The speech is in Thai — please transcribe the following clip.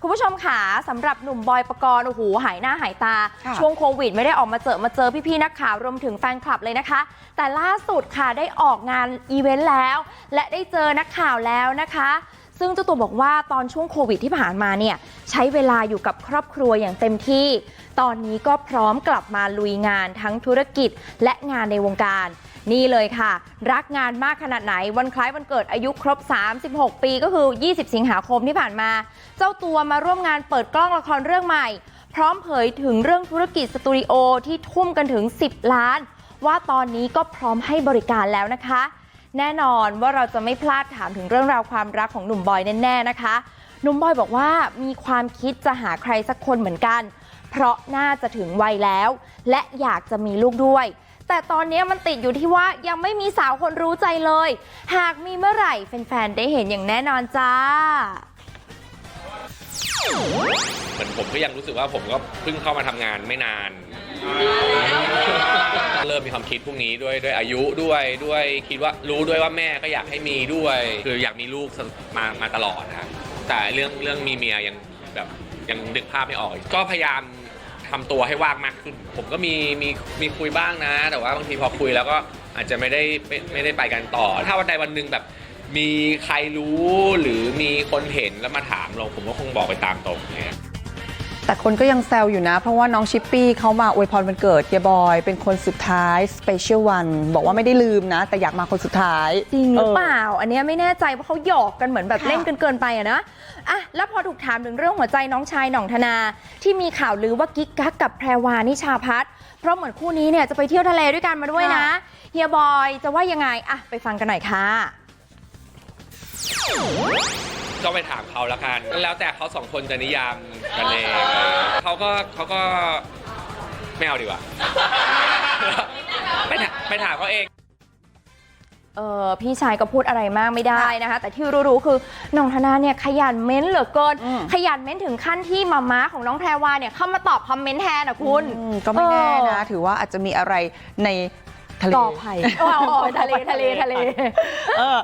คุณผู้ชมค่ะสำหรับหนุ่มบอยปกรณ์โอ้โหหายหน้าหายตาค่ะช่วงโควิดไม่ได้ออกมาเจอมาเจอพี่ๆนักข่าวรวมถึงแฟนคลับเลยนะคะ แต่ล่าสุดค่ะได้ออกงานอีเวนต์แล้ว และได้เจอนักข่าวแล้วนะคะ ซึ่งเจ้าตัวบอกว่าตอนช่วงโควิดที่ผ่านมาเนี่ย ใช้เวลาอยู่กับครอบครัวอย่างเต็มที่ ตอนนี้ก็พร้อมกลับมาลุยงานทั้งธุรกิจและงานในวงการ นี่เลยค่ะ รักงานมากขนาดไหนวันคล้ายวันเกิดอายุครบ 36 ปีก็คือ 20 สิงหาคมที่ผ่านมา เจ้าตัวมาร่วมงานเปิดกล้องละครเรื่องใหม่ พร้อมเผยถึงเรื่องธุรกิจสตูดิโอที่ทุ่มกันถึง 10 ล้าน ว่าตอนนี้ก็พร้อมให้บริการแล้วนะคะแน่นอนว่าเราจะไม่พลาดถามถึงเรื่องราวความรักของหนุ่มบอยแน่ๆนะคะ หนุ่มบอยบอกว่ามีความคิดจะหาใครสักคนเหมือนกัน เพราะน่าจะถึงวัยแล้ว และอยากจะมีลูกด้วย แต่ตอนนี้มันติดอยู่ที่ว่ายังไม่มีสาวคนรู้ใจเลย หากมีเมื่อไหร่แฟนๆได้เห็นอย่างแน่นอนจ้าเหมือนผมก็ยังรู้สึกว่าผมก็เพิ่งเข้ามาทำงานไม่นาน เริ่มมีความคิดพวกนี้ด้วยด้วยอายุด้วยด้วยคิดว่ารู้ด้วยว่าแม่ก็อยากให้มีด้วย คืออยากมีลูกมามาตลอดนะครับ แต่เรื่องเรื่องมีเมียยังแบบยังนึกภาพไม่ออกก็พยายามทำตัวให้ว่างมากขึ้น ผมก็มีมีมีคุยบ้างนะ แต่ว่าบางทีพอคุยแล้วก็อาจจะไม่ได้ไม่ไม่ได้ไปกันต่อ ถ้าวันใดวันหนึ่งแบบมีใครรู้หรือมีคนเห็นแล้วมาถามเราผมก็คงบอกไปตามตรงเนี่ย แต่คนก็ยังแซวอยู่นะ เพราะว่าน้องชิปปี้เขามาอวยพรวันเกิดเฮียบอย เป็นคนสุดท้ายสเปเชียลวันบอกว่าไม่ได้ลืมนะ แต่อยากมาคนสุดท้าย จริงหรือเปล่า อันเนี้ยไม่แน่ใจว่าเขาหยอกกันเหมือนแบบค่ะเล่นกันเกินไปอะนะอะแล้วพอถูกถามถึงเรื่องหัวใจน้องชายหน่องธนา ที่มีข่าวลือว่ากิ๊กกักกับแพรวานิชาพัฒน์เพราะเหมือนคู่นี้เนี่ยจะไปเที่ยวทะเลด้วยกันมาด้วยนะเฮียบอยจะว่ายังไงอะไปฟังกันหน่อยค่ะ ก็ไปถามเขาละกัน แล้วแต่เขาสองคนจะนิยามกันเองเขาก็เขาก็ไม่เอาดีกว่า ไปถามไปถามเขาเอง เออพี่ชายก็พูดอะไรมากไม่ได้นะคะ แต่ที่รู้ๆคือน้องธนาเนี่ยขยันเม้นเหลือเกินอืมขยันเม้นถึงขั้นที่มาม้าของน้องแพรวาเนี่ยเข้ามาตอบคอมเมนต์แทนอะคุณอืมก็ไม่แน่นะ ถือว่าอาจจะมีอะไรในทะเลกอไผ่โอ้โหทะเลทะเลทะเลเออ